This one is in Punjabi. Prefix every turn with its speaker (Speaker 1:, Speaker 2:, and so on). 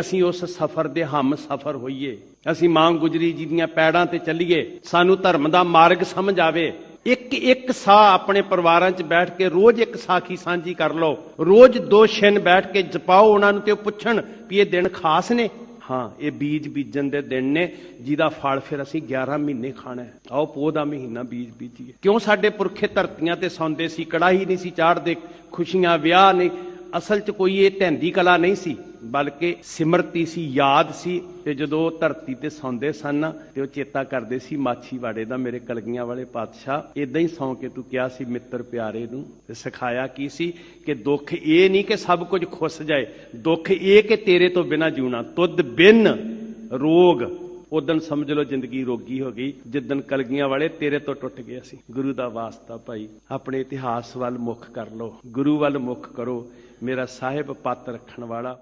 Speaker 1: ਅਸੀਂ ਉਸ ਸਫ਼ਰ ਦੇ ਹਮ ਸਫ਼ਰ ਹੋਈਏ। ਅਸੀਂ ਮਾਂ ਗੁਜਰੀ ਜੀ ਦੀਆਂ ਪੈੜਾਂ ਤੇ ਚੱਲੀਏ। ਸਾਨੂੰ ਧਰਮ ਦਾ ਮਾਰਗ ਸਮਝ ਆਵੇ। ਇੱਕ ਇੱਕ ਸਾਹ ਆਪਣੇ ਪਰਿਵਾਰਾਂ 'ਚ ਬੈਠ ਕੇ ਰੋਜ਼ ਇੱਕ ਸਾਖੀ ਸਾਂਝੀ ਕਰ ਲਓ। ਰੋਜ਼ ਦੋ ਛਿਨ ਬੈਠ ਕੇ ਜਪਾਓ ਉਹਨਾਂ ਨੂੰ ਤੇ ਉਹ ਪੁੱਛਣ ਵੀ ਇਹ ਦਿਨ ਖਾਸ ਨੇ। ਹਾਂ, ਇਹ ਬੀਜ ਬੀਜਣ ਦੇ ਦਿਨ ਨੇ, ਜਿਹਦਾ ਫਲ ਫਿਰ ਅਸੀਂ 11 ਮਹੀਨੇ ਖਾਣਾ ਹੈ। ਆਓ ਪੋਹ ਦਾ ਮਹੀਨਾ ਬੀਜ ਬੀਜੀਏ। ਕਿਉਂ ਸਾਡੇ ਪੁਰਖੇ ਧਰਤੀਆਂ ਤੇ ਸੌਂਦੇ ਸੀ? ਕੜਾਹੀ ਨਹੀਂ ਸੀ ਚਾੜਦੇ। ਖੁਸ਼ੀਆਂ ਵਿਆਹ ਨਹੀਂ। ਅਸਲ 'ਚ ਕੋਈ ਇਹ ਧੈਂਦੀ ਕਲਾ ਨਹੀਂ ਸੀ, ਬਲਕਿ ਸਿਮਰਤੀ ਸੀ, ਯਾਦ ਸੀ, ਤੇ ਜਦੋਂ ਉਹ ਧਰਤੀ ਤੇ ਸੌਂਦੇ ਸਨ ਤੇ ਉਹ ਚੇਤਾ ਕਰਦੇ ਸੀ ਮਾਛੀਵਾੜੇ ਦਾ ਮੇਰੇ ਕਲਗੀਆਂ ਵਾਲੇ ਪਾਤਸ਼ਾਹ ਇਦਾਂ ਹੀ ਸੌਂ ਕੇ ਤੂੰ ਕਿਹਾ ਸੀ, ਮਿੱਤਰ ਪਿਆਰੇ ਨੂੰ, ਤੇ ਸਿਖਾਇਆ ਕੀ ਸੀ, ਕਿ ਦੁੱਖ ਇਹ ਨਹੀਂ ਕਿ ਸਭ ਕੁਝ ਖੁੱਸ ਜਾਏ, ਦੁੱਖ ਇਹ ਕਿ ਤੇਰੇ ਤੋਂ ਬਿਨਾ ਜਿਉਣਾ, ਤੁਧ ਬਿਨ ਰੋਗ ਉਦਣ ਸਮਝ ਲਓ ਜ਼ਿੰਦਗੀ ਰੋਗੀ ਹੋ ਗਈ, ਜਿੱਦਣ ਕਲਗੀਆਂ ਵਾਲੇ ਤੇਰੇ ਤੋਂ ਟੁੱਟ ਗਏ ਅਸੀਂ ਗੁਰੂ ਦਾ ਵਾਸਤਾ ਭਾਈ, ਆਪਣੇ ਇਤਿਹਾਸ ਵੱਲ ਮੁੱਖ ਕਰ ਲਓ। ਗੁਰੂ ਵੱਲ ਮੁੱਖ ਕਰੋ, ਮੇਰਾ ਸਾਹਿਬ ਪੱਤ ਰੱਖਣ ਵਾਲਾ।